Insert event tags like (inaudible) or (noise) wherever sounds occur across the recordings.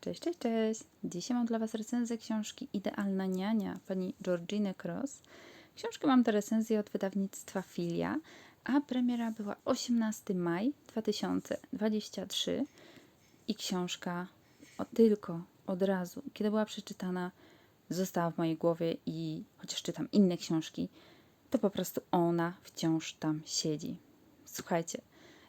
Cześć, cześć, cześć. Dzisiaj mam dla Was recenzję książki Idealna Niania pani Georginy Cross. Książkę mam do recenzji od wydawnictwa Filia, a premiera była 18 maj 2023 i książka o, tylko od razu, kiedy była przeczytana, została w mojej głowie i chociaż czytam inne książki, to po prostu ona wciąż tam siedzi. Słuchajcie,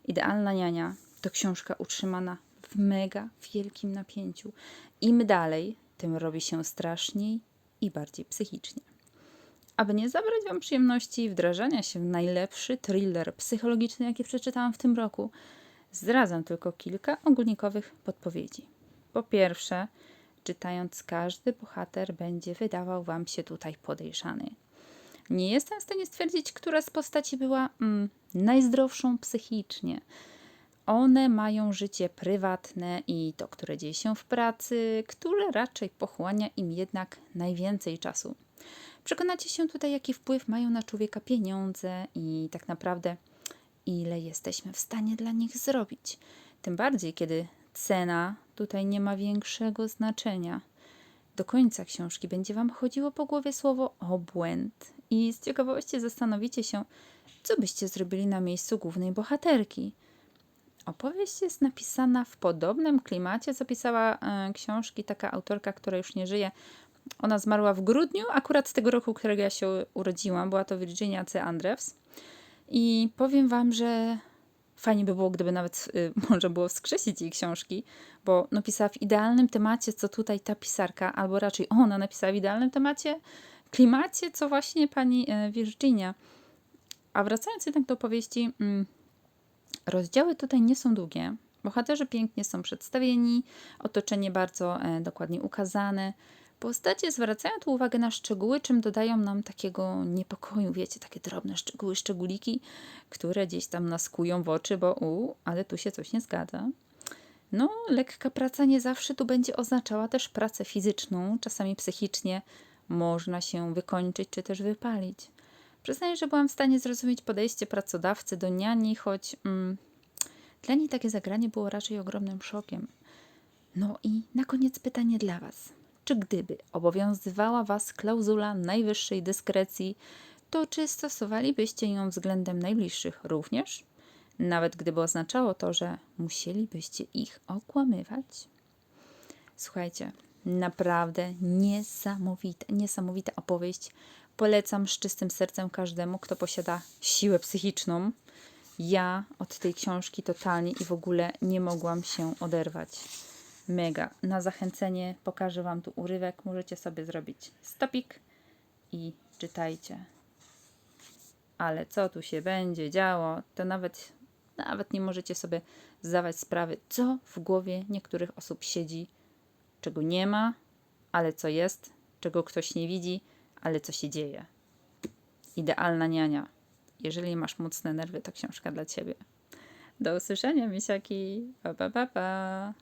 Idealna Niania to książka utrzymana w mega wielkim napięciu. Im dalej, tym robi się straszniej i bardziej psychicznie. Aby nie zabrać Wam przyjemności wdrażania się w najlepszy thriller psychologiczny, jaki przeczytałam w tym roku, zdradzam tylko kilka ogólnikowych podpowiedzi. Po pierwsze, czytając każdy bohater będzie wydawał Wam się tutaj podejrzany. Nie jestem w stanie stwierdzić, która z postaci była mm, najzdrowszą psychicznie. One mają życie prywatne i to, które dzieje się w pracy, które raczej pochłania im jednak najwięcej czasu. Przekonacie się tutaj, jaki wpływ mają na człowieka pieniądze i tak naprawdę ile jesteśmy w stanie dla nich zrobić. Tym bardziej, kiedy cena tutaj nie ma większego znaczenia. Do końca książki będzie Wam chodziło po głowie słowo obłęd i z ciekawości zastanowicie się, co byście zrobili na miejscu głównej bohaterki. Opowieść jest napisana w podobnym klimacie, co pisała e, książki taka autorka, która już nie żyje. Ona zmarła w grudniu, akurat z tego roku, którego ja się urodziłam. Była to Virginia C. Andrews. I powiem Wam, że fajnie by było, gdyby nawet y, (laughs) można było wskrzesić jej książki, bo no, pisała w idealnym temacie, co tutaj ta pisarka, albo raczej ona napisała w idealnym temacie, klimacie, co właśnie pani e, Virginia. A wracając jednak do opowieści, mm, rozdziały tutaj nie są długie. Bohaterzy pięknie są przedstawieni, otoczenie bardzo e, dokładnie ukazane. Postacie zwracają tu uwagę na szczegóły, czym dodają nam takiego niepokoju, wiecie, takie drobne szczegóły, szczególiki, które gdzieś tam naskują w oczy, bo u, ale tu się coś nie zgadza. No, lekka praca nie zawsze tu będzie oznaczała też pracę fizyczną, czasami psychicznie można się wykończyć czy też wypalić. Przyznaję, że byłam w stanie zrozumieć podejście pracodawcy do niani, choć mm, dla niej takie zagranie było raczej ogromnym szokiem. No i na koniec pytanie dla Was. Czy gdyby obowiązywała Was klauzula najwyższej dyskrecji, to czy stosowalibyście ją względem najbliższych również? Nawet gdyby oznaczało to, że musielibyście ich okłamywać? Słuchajcie, naprawdę niesamowita, niesamowita opowieść. Polecam z czystym sercem każdemu, kto posiada siłę psychiczną. Ja od tej książki totalnie i w ogóle nie mogłam się oderwać. Mega. Na zachęcenie pokażę Wam tu urywek. Możecie sobie zrobić stopik i czytajcie. Ale co tu się będzie działo, to nawet, nawet nie możecie sobie zdawać sprawy, co w głowie niektórych osób siedzi, czego nie ma, ale co jest, czego ktoś nie widzi, ale co się dzieje. Idealna niania. Jeżeli masz mocne nerwy, to książka dla Ciebie. Do usłyszenia, misiaki. Pa, pa, pa, pa.